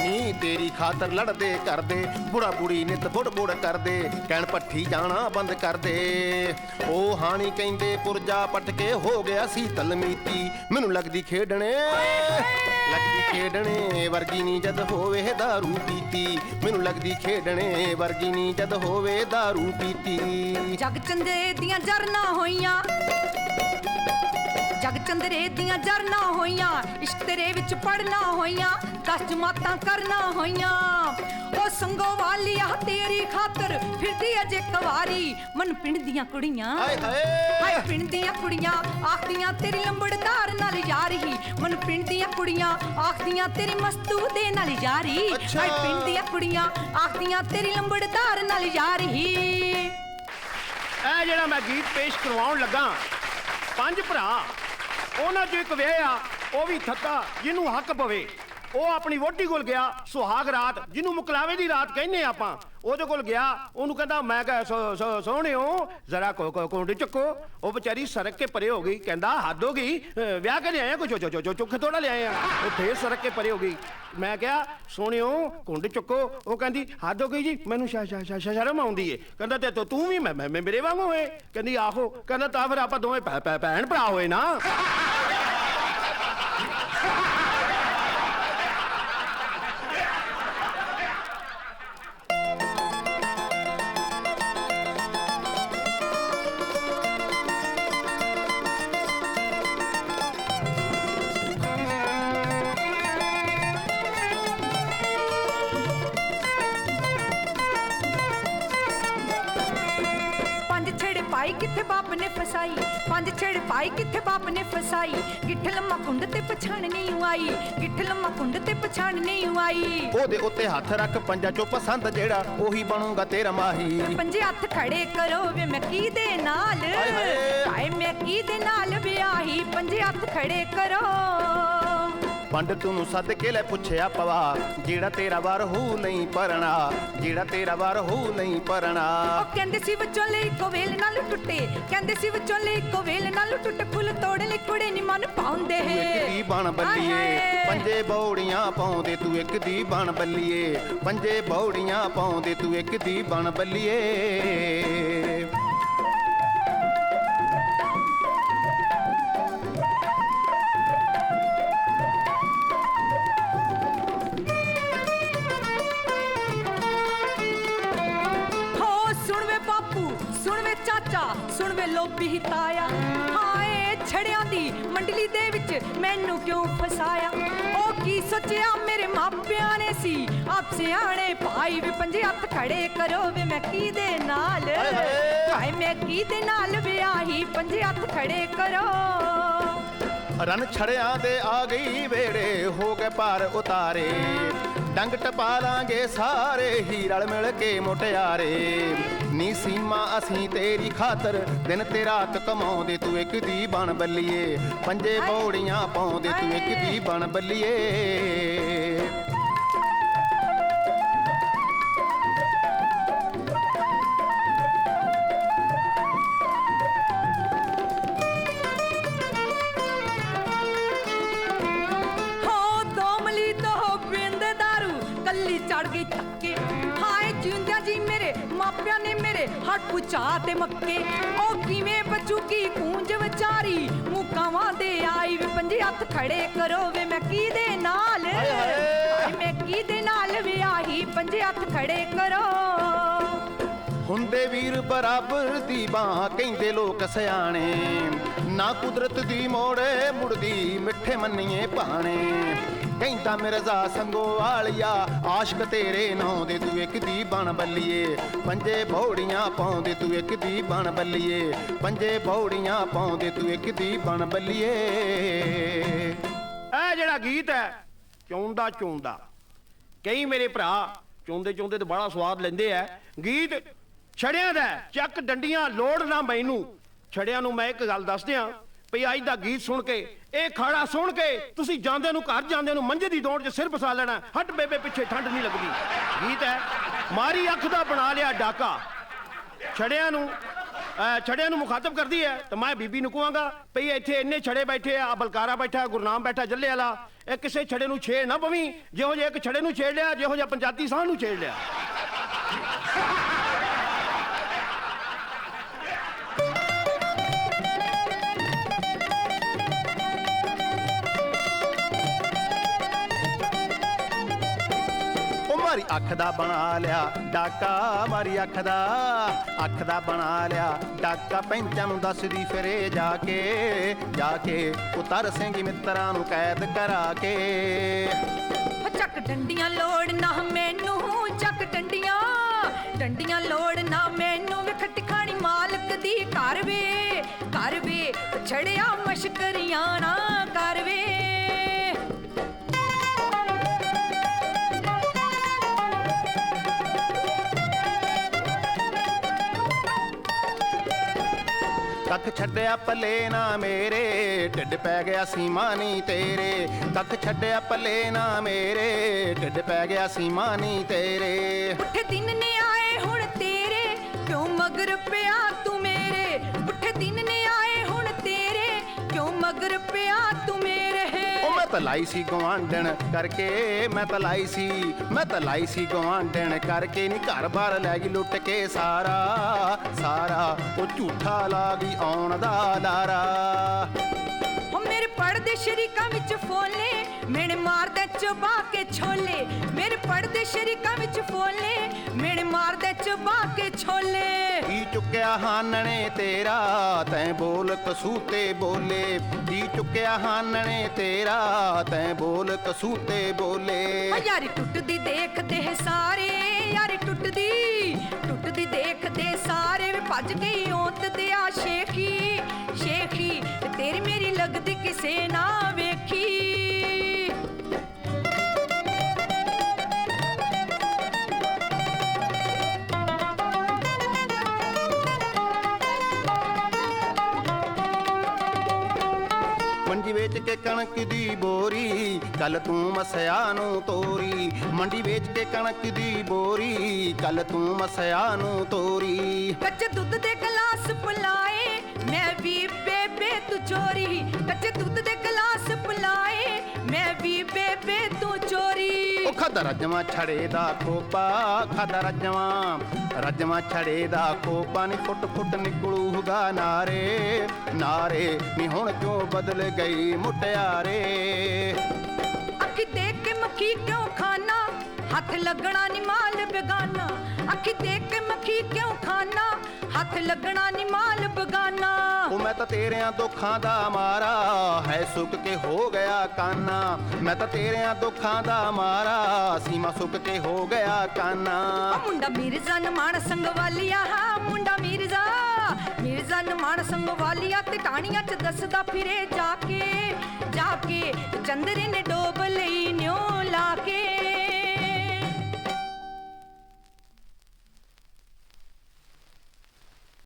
[SPEAKER 3] ਨੀ ਤੇਰੀ ਖਾਤਰ ਲੜਦੇ ਕਰਦੇ ਬੁੜਾ ਬੁੜੀ ਨਿਤ ਬੁੜ ਬੁੜ ਕਰਦੇ ਕਹਿਣ ਪੱਠੀ ਜਾਣਾ ਬੰਦ ਕਰਦੇ ਉਹ ਹਾਣੀ ਕਹਿੰਦੇ ਪੁਰਜਾ ਪਟ ਕੇ ਹੋ ਗਿਆ ਸੀ ਤਲਮੀਤੀ ਮੈਨੂੰ ਲੱਗਦੀ ਖੇਡਣੇ ਲੱਗਦੀ ਖੇਡਣੇ ਵਰਗੀ ਨਹੀਂ ਜਦ ਹੋਵੇ दारू ਪੀਤੀ ਮੈਨੂੰ ਲੱਗਦੀ ਖੇਡਣੇ ਵਰਗੀ ਨਹੀਂ ਜਦ ਹੋਵੇ दारू ਪੀਤੀ
[SPEAKER 2] ਜਗ ਚੰਦਰੇ ਦੀਆਂ ਜਰਨਾ ਹੋਈਆਂ ਜਗ ਚੰਦਰੇ ਦੀਆਂ ਜਰਨਾ ਹੋਈਆਂ ਇਸ਼ਕ ਤੇਰੇ ਵਿੱਚ ਪੜਨਾ ਹੋਈਆਂ ਦਸ ਜਮਾਤਾਂ ਕਰਨਾ ਹੋਈਆਂ। ਉਹ ਸੰਗੋ ਵਾਲੀਆ ਤੇਰੀ ਖਾਤਰ ਫਿਰਦੀ ਅਜੇ ਕਵਾਰੀ। ਮਨ ਪਿੰਡ ਦੀਆਂ ਕੁੜੀਆਂ
[SPEAKER 3] ਹਾਏ ਹਾਏ।
[SPEAKER 2] ਹਾਏ ਪਿੰਡ ਦੀਆਂ ਕੁੜੀਆਂ ਆਖਦੀਆਂ ਤੇਰੀ ਲੰਬੜਦਾਰ ਨਾਲ ਯਾਰੀ। ਮਨ ਪਿੰਡ ਦੀਆਂ ਕੁੜੀਆਂ ਆਖਦੀਆਂ ਤੇਰੀ ਮਸਤੂ ਦੇ ਨਾਲ ਯਾਰੀ। ਹਾਏ ਪਿੰਡ ਦੀਆਂ ਕੁੜੀਆਂ ਆਖਦੀਆਂ ਤੇਰੀ ਲੰਬੜਦਾਰ ਨਾਲ ਯਾਰੀ।
[SPEAKER 1] ਇਹ ਜਿਹੜਾ ਮੈਂ ਗੀਤ ਪੇਸ਼ ਕਰਵਾਉਣ ਲੱਗਾ ਪੰਜ ਭਰਾ ਉਹਨਾਂ ਚੋਂ ਇੱਕ ਵਿਆਹ ਆ ਉਹ ਵੀ ਥੱਕਾ ਜਿਹਨੂੰ ਹੱਕ ਪਵੇ। ਉਹ ਆਪਣੀ ਵੋਟੀ ਕੋਲ ਗਿਆ, ਸੁਹਾਗ ਰਾਤ, ਜਿਹਨੂੰ ਮੁਕਲਾਵੇ ਦੀ ਰਾਤ ਕਹਿੰਦੇ ਆਪਾਂ। ਉਹਦੇ ਕੋਲ ਗਿਆ, ਉਹਨੂੰ ਕਹਿੰਦਾ, ਮੈਂ ਕਹ ਸੋਹਣਿਓ, ਜ਼ਰਾ ਕੋ ਕੋ ਚੱਕੋ। ਉਹ ਵਿਚਾਰੀ ਸਰਕ ਕੇ ਪਰੇ ਹੋ ਗਈ, ਕਹਿੰਦਾ, ਹੱਦ ਹੋ ਗਈ ਵਿਆਹ ਕੇ ਲਿਆਏ ਕੁਛ ਚੋ ਚੋ ਚੁੱਕ ਥੋੜਾ ਲਿਆਏ ਆ ਉਹ ਫੇਰ ਸਰਕ ਕੇ ਪਰੇ ਹੋ ਗਈ। ਮੈਂ ਕਿਹਾ, ਸੋਹਣਿਓ, ਕੁੰਡ ਚੁੱਕੋ। ਉਹ ਕਹਿੰਦੀ, ਹੱਦ ਹੋ ਗਈ ਜੀ, ਮੈਨੂੰ ਸ਼ਾ ਸ਼ਾ, ਸ਼ਾ- ਸ਼ਰਮ ਆਉਂਦੀ ਏ। ਕਹਿੰਦਾ, ਤੇ ਤੂੰ- ਵੀ ਮੈਂ ਮੇਰੇ ਵਾਂਗੂ ਹੋਏ ਕਹਿੰਦੀ, ਆਹੋ। ਕਹਿੰਦਾ, ਤਾਂ ਫਿਰ ਆਪਾਂ ਦੋਵੇਂ ਭੈਣ ਭਰਾ ਹੋਏ ਨਾ।
[SPEAKER 2] ਪਾਈ ਕਿੱਥੇ ਬਾਪ ਨੇ ਫਸਾਈ? ਪੰਜ ਛੇੜ ਪਾਈ ਕਿੱਥੇ ਬਾਪ ਨੇ ਫਸਾਈ? ਗਿੱਠ ਲੰਮਾ ਕੁੰਡ ਤੇ ਪਛਾਣ ਨਹੀਂ ਆਈ। ਗਿੱਠ ਲੰਮਾ ਕੁੰਡ ਤੇ ਪਛਾਣ ਨਹੀਂ ਆਈ।
[SPEAKER 3] ਉਹਦੇ ਉੱਤੇ ਹੱਥ ਰੱਖ ਪੰਜਾ ਚੋਂ ਪਸੰਦ ਜਿਹੜਾ ਉਹੀ ਬਣੂਗਾ ਤੇਰਾ ਮਾਹੀ।
[SPEAKER 2] ਪੰਜੇ ਹੱਥ ਖੜੇ ਕਰੋ ਵੇ ਮੈਂ ਕੀ ਦੇ ਨਾਲ।
[SPEAKER 3] ਹਾਏ
[SPEAKER 2] ਮੈਂ ਕੀ ਦੇ ਨਾਲ ਵਿਆਹੀ। ਪੰਜੇ ਹੱਥ ਖੜੇ ਕਰੋ।
[SPEAKER 3] ਪੰਡਤ ਨੂੰ ਸੱਦ ਕੇ ਲੈ ਪੁੱਛਿਆ ਪਵਾ ਜਿਹੜਾ ਤੇਰਾ ਵਾਰ ਹੋ ਨਹੀਂ ਪਰਣਾ ਜਿਹੜਾ ਤੇਰਾ ਵਾਰ ਹੋ ਨਹੀਂ ਪਰਣਾ।
[SPEAKER 2] ਉਹ ਕਹਿੰਦੇ ਸੀ ਵਿੱਚੋਂ ਲਈ ਇੱਕੋ ਵੇਲ ਨਾਲ ਟੁੱਟੇ ਕਹਿੰਦੇ ਸੀ ਵਿੱਚੋਂ ਲਈ ਇੱਕੋ ਵੇਲ ਨਾਲ ਟੁੱਟੇ ਫੁੱਲ ਤੋੜਨ ਲਈ ਕੁੜੇ ਨਹੀਂ ਮਨ ਪਾਉਂਦੇ
[SPEAKER 3] ਤੂੰ ਇੱਕ ਦੀ ਬਣ ਬੱਲੀਏ। ਪੰਜੇ ਬੌੜੀਆਂ ਪਾਉਂਦੇ ਤੂੰ ਇੱਕ ਦੀ ਬਣ ਬੱਲੀਏ ਪੰਜੇ ਬੌੜੀਆਂ ਪਾਉਂਦੇ ਤੂੰ ਇੱਕ ਦੀ ਬਣ ਬੱਲੀਏ।
[SPEAKER 2] ਮੈਨੂੰ ਕਿਉਂ ਫਸਾਇਆ? ਉਹ ਕੀ ਸੋਚਿਆ? ਮੇਰੇ ਮਾਪਿਆਂ ਨੇ ਸੀ। ਆਪ ਸਿਆਣੇ ਭਾਈ ਵੀ ਪੰਜੇ ਹੱਥ ਖੜੇ ਕਰੋ ਵੇ ਮੈਂ ਕੀ ਦੇ ਨਾਲ।
[SPEAKER 3] ਹਾਏ
[SPEAKER 2] ਮੈਂ ਕੀ ਦੇ ਨਾਲ ਵਿਆਹੀ? ਪੰਜੇ ਹੱਥ ਖੜੇ ਕਰੋ।
[SPEAKER 3] ਰਨ ਛੜਿਆਂ ਦੇ ਆ ਗਈ ਵੇੜੇ ਹੋ ਗਏ ਪਾਰ ਉਤਾਰੇ। ਡੰਗ ਟਪਾ ਲਾਂਗੇ ਸਾਰੇ ਹੀ ਰਲ ਮਿਲ ਕੇ ਮੁਟਿਆਰੇ। ਨੀ ਸੀਮਾ ਅਸੀਂ ਤੇਰੀ ਖਾਤਰ ਦਿਨ ਤੇ ਰਾਤ ਕਮਾਉਂਦੇ ਤੂੰ ਇੱਕ ਦੀ ਬਣ ਬੱਲੀਏ। ਪੰਜੇ ਬੌੜੀਆਂ ਪਾਉਂਦੇ ਤੂੰ ਇੱਕ ਦੀ ਬਣ ਬੱਲੀਏ।
[SPEAKER 2] ਪੁਚਾ ਤੇ ਮੱਕੇ। ਉਹ ਕਿਵੇਂ ਬਚੂਗੀ ਕੂੰਜ ਵਿਚਾਰੀ? ਮੁਕਾਵਾਂ ਦੇ ਆਈ ਵੀ ਪੰਜੇ ਹੱਥ ਖੜੇ ਕਰੋ ਵੇ ਮੈਂ ਕੀ ਦੇ ਨਾਲ।
[SPEAKER 3] ਹਾਏ
[SPEAKER 2] ਮੈਂ ਕੀ ਦੇ ਨਾਲ ਵਿਆਹੀ ਪੰਜੇ ਹੱਥ ਖੜੇ ਕਰੋ।
[SPEAKER 3] ਹੁੰਦੇ ਵੀਰ ਬਰਾਬਰ ਦੀ ਬਾਹ ਕਹਿੰਦੇ ਲੋਕ ਸਿਆਣੇ। ਨਾ ਕੁਦਰਤ ਦੀ ਮੋੜੇ ਮੁੜਦੀ ਮਿੱਠੇ ਮੰਨੀਏ ਭਾਣੇ। ਕਹਿੰਦਾ ਮਿਰਜ਼ਾ ਸੰਗੋ ਵਾਲਿਆ ਆਸ਼ਕ ਤੇਰੇ ਨਾਂ ਦੇ ਤੂੰ ਇੱਕ ਦੀ ਬਣ ਬੱਲੀਏ। ਪੰਜੇ ਬੌੜੀਆਂ ਪਾਉਂਦੇ ਤੂੰ ਇੱਕ ਦੀ ਬਣ ਬੱਲੀਏ। ਪੰਜੇ ਬੌੜੀਆਂ ਪਾਉਂਦੇ ਤੂੰ ਇੱਕ ਦੀ ਬਣ ਬੱਲੀਏ।
[SPEAKER 1] ਇਹ ਜਿਹੜਾ ਗੀਤ ਹੈ, ਚੌਂਦਾ ਚੌਂਦਾ। ਕਈ ਮੇਰੇ ਭਰਾ ਚੌਂਦੇ ਚੌਂਦੇ ਤੇ ਬੜਾ ਸਵਾਦ ਲੈਂਦੇ ਆ। ਗੀਤ ਛੜਿਆਂ ਦਾ ਚੱਕ ਡੰਡੀਆਂ, ਲੋੜ ਨਾ ਮੈਨੂੰ। ਛੜਿਆਂ ਨੂੰ ਮੈਂ ਇੱਕ ਗੱਲ ਦੱਸ ਦਿਆਂ ਭਈ ਦਾ ਗੀਤ ਸੁਣ ਕੇ, ਇਹ ਖਾੜਾ ਸੁਣ ਕੇ, ਤੁਸੀਂ ਜਾਂਦੇ ਨੂੰ ਘਰ ਜਾਂਦੇ ਨੂੰ ਮੰਜੇ ਦੀ ਦੌੜ 'ਚ ਸਿਰ ਫਸਾ ਲੈਣਾ, ਹਟ ਬੇਬੇ ਪਿੱਛੇ ਠੰਡ ਨਹੀਂ ਲੱਗਦੀ। ਗੀਤ ਹੈ, ਮਾਰੀ ਅੱਖ ਦਾ ਬਣਾ ਲਿਆ ਡਾਕਾ। ਛੜਿਆਂ ਨੂੰ, ਅਹ, ਛੜਿਆਂ ਨੂੰ ਮੁਖਾਤਬ ਕਰਦੀ ਹੈ, ਤਾਂ ਮੈਂ ਬੀਬੀ ਨੂੰ ਕਹਾਂਗਾ, ਭਈ ਇੱਥੇ ਇੰਨੇ ਛੜੇ ਬੈਠੇ ਆ ਬਲਕਾਰਾ ਬੈਠਾ ਗੁਰਨਾਮ ਬੈਠਾ, ਜੱਲੇ ਵਾਲਾ, ਇਹ ਕਿਸੇ ਛੜੇ ਨੂੰ ਛੇੜ ਨਾ ਪਵੀਂ, ਜਿਹੋ ਜਿਹਾ ਇੱਕ ਛੜੇ ਨੂੰ ਛੇੜ ਲਿਆ, ਜਿਹੋ ਜਿਹਾ ਪੰਜਾਬੀ ਸਾਹ ਨੂੰ ਛੇੜ ਲਿਆ।
[SPEAKER 3] ਮਾਰੀ ਅੱਖ ਦਾ ਬਣਾ ਲਿਆ, ਡਾਕਾ ਮਾਰੀ ਅੱਖ ਦਾ ਅੱਖ ਦਾ ਬਣਾ ਲਿਆ। ਡਾਕਾ ਪੈਂਚਾਂ ਨੂੰ ਦੱਸਦੀ ਫਿਰੇ ਜਾ ਕੇ ਜਾ ਕੇ ਉਤਰ ਸਿੰਘ ਮਿੱਤਰਾਂ ਨੂੰ ਕੈਦ ਕਰਾ ਕੇ।
[SPEAKER 2] ਚੱਕ ਡੰਡੀਆਂ ਲੋੜ ਨਾ ਮੈਨੂੰ, ਚੱਕ ਡੰਡੀਆਂ। ਡੰਡੀਆਂ ਲੋੜ ਨਾ ਮੈਨੂੰ ਵੇ ਖਟਖਾਣੀ ਮਾਲਕ ਦੀ ਘਰ ਵੇ ਘਰ ਵੇ, ਛੜਿਆ ਮਸ਼ਕਰੀਆਂ ਨਾ ਕਰ ਵੇ।
[SPEAKER 3] ਕੱਖ ਛੱਡਿਆ ਪੱਲੇ ਨਾ ਮੇਰੇ। ਢਿੱਡ ਪੈ ਗਿਆ ਸੀਮਾ ਨੀ ਤੇਰੇ। ਕੱਖ ਛੱਡਿਆ ਪੱਲੇ ਨਾ ਮੇਰੇ। ਢਿੱਡ ਪੈ ਗਿਆ ਸੀਮਾ ਨੀ ਤੇਰੇ।
[SPEAKER 2] ਪੁੱਠੇ ਦਿਨ ਨੇ ਆਏ
[SPEAKER 3] ਉਹ ਲਾਈ ਸੀ ਗਵਾਂਢਣ ਕਰਕੇ, ਮੈਂ ਤਾਂ ਲਾਈ ਸੀ, ਮੈਂ ਤਾਂ ਲਾਈ ਸੀ ਗਵਾਂਢਣ ਕਰਕੇ ਨੀ ਘਰ-ਬਾਰ ਲੈ ਗਈ ਲੁੱਟ ਕੇ ਸਾਰਾ ਸਾਰਾ, ਉਹ ਝੂਠਾ ਲਾ ਗਈ ਆਉਣ ਦਾ ਲਾਰਾ
[SPEAKER 2] ਉਹ ਮੇਰੇ ਪੜਦੇ ਸ਼ਰੀਕਾਂ ਵਿੱਚ ਫੋਲੇ ਮੇਰੇ ਮਾਰਦੇ ਚਬਾ ਕੇ ਛੋਲੇ ਮੇਰੇ ਪੜਦੇ ਸ਼ਰੀਕਾਂ ਵਿੱਚ ਫੋਲੇ ਮੇਰੇ ਮਾਰਦੇ ਚਬਾ ਕੇ ਛੋਲੇ।
[SPEAKER 3] ਕੀ ਚੁੱਕਿਆ ਹਾਨਣੇ ਤੇਰਾ ਤੈਂ ਬੋਲ ਕਸੂਤੇ ਬੋਲੇ। ਕੀ ਚੁੱਕਿਆ ਹਾਨਣੇ ਤੇਰਾ ਤੈਂ ਬੋਲ ਕਸੂਤੇ ਬੋਲੇ।
[SPEAKER 2] ਓ ਯਾਰੀ ਟੁੱਟਦੀ ਦੇਖਦੇ ਸਾਰੇ ਯਾਰੀ ਟੁੱਟਦੀ ਟੁੱਟਦੀ ਦੇਖਦੇ ਸਾਰੇ। ਵੇ ਭੱਜ ਗਈ ਔਂਤ ਤੇ ਆ ਸ਼ੇਖੀ ਸ਼ੇਖੀ ਤੇਰੀ ਮੇਰੀ ਲੱਗਦੀ ਕਿਸੇ ਨਾ
[SPEAKER 3] ਕਣਕ ਦੀ ਬੋਰੀ ਕੱਲ ਤੂੰ ਮਸਿਆ ਨੂੰ ਤੋਰੀ। ਮੰਡੀ ਵੇਚ ਕੇ ਕਣਕ ਦੀ ਬੋਰੀ ਕੱਲ ਤੂੰ ਮਸਿਆ ਨੂੰ ਤੋਰੀ।
[SPEAKER 2] ਕੱਚੇ ਦੁੱਧ ਦੇ ਗਲਾਸ ਪਿਲਾਏ ਮੈਂ ਵੀ ਬੇਬੇ ਤੂੰ ਚੋਰੀ। ਕੱਚੇ ਦੁੱਧ ਦੇ ਗਲਾਸ ਪਿਲਾਏ ਮੈਂ ਵੀ ਬੇਬੇ ਤੂੰ ਚੋਰੀ।
[SPEAKER 3] ਉਹ ਖਾਦਾ ਰਜਮਾ ਛੜੇ ਦਾ ਕੋਪਾ ਖਾਦਾ ਰਜਮਾ ਰਜਮਾ ਛੜੇ ਦਾ ਕੋਪਾ ਨੀ ਫੁੱਟ ਫੁੱਟ ਨਿਕਲੂਗਾ ਨਾਰੇ। ਨਾਰੇ ਨੀ ਹੁਣ ਕਿਉਂ ਬਦਲ ਗਈ ਮੁਟਿਆਰੇ?
[SPEAKER 2] ਅੱਖੀ ਦੇਖ ਕੇ ਮੱਖੀ ਕਿਉਂ ਖਾਨਾ? ਹੱਥ ਲੱਗਣਾ ਨੀ ਮਾਲ ਬੇਗਾਨਾ। ਅੱਖੀ ਦੇਖ ਕੇ ਮੱਖੀ ਕਿਉਂ ਖਾਨਾ? ਹੱਥ ਲੱਗਣਾ ਨੀ ਮਾਲ ਬੇਗਾਨਾ।
[SPEAKER 3] ਉਹ ਮੈਂ ਤਾਂ ਤੇਰਿਆਂ ਦੁੱਖਾਂ ਦਾ ਮਾਰਾ। ਹੈ ਸੁੱਕ ਕੇ ਹੋ ਗਿਆ ਕਾਨਾ। ਮੈਂ ਤਾਂ ਤੇਰਿਆਂ ਦੁੱਖਾਂ ਦਾ ਮਾਰਾ। ਸੀਮਾ ਸੁੱਕ ਕੇ ਹੋ ਗਿਆ ਕਾਨਾ।
[SPEAKER 2] ਉਹ ਮੁੰਡਾ ਮਿਰਜ਼ਾ ਨਮਾਨ ਸੰਗ ਵਾਲੀਆ। ਹਾ ਮੁੰਡਾ ਮਿਰਜ਼ਾ ਜਨ ਮਾਨ ਸੰਗ ਵਾਲੀਆ ਤੇ ਕਹਾਣੀਆਂ ਚ ਦੱਸਦਾ ਫਿਰੇ ਜਾ ਕੇ ਜਾ ਕੇ ਚੰਦਰੇ ਨੇ ਡੋਬ ਲਈ ਨਿਓ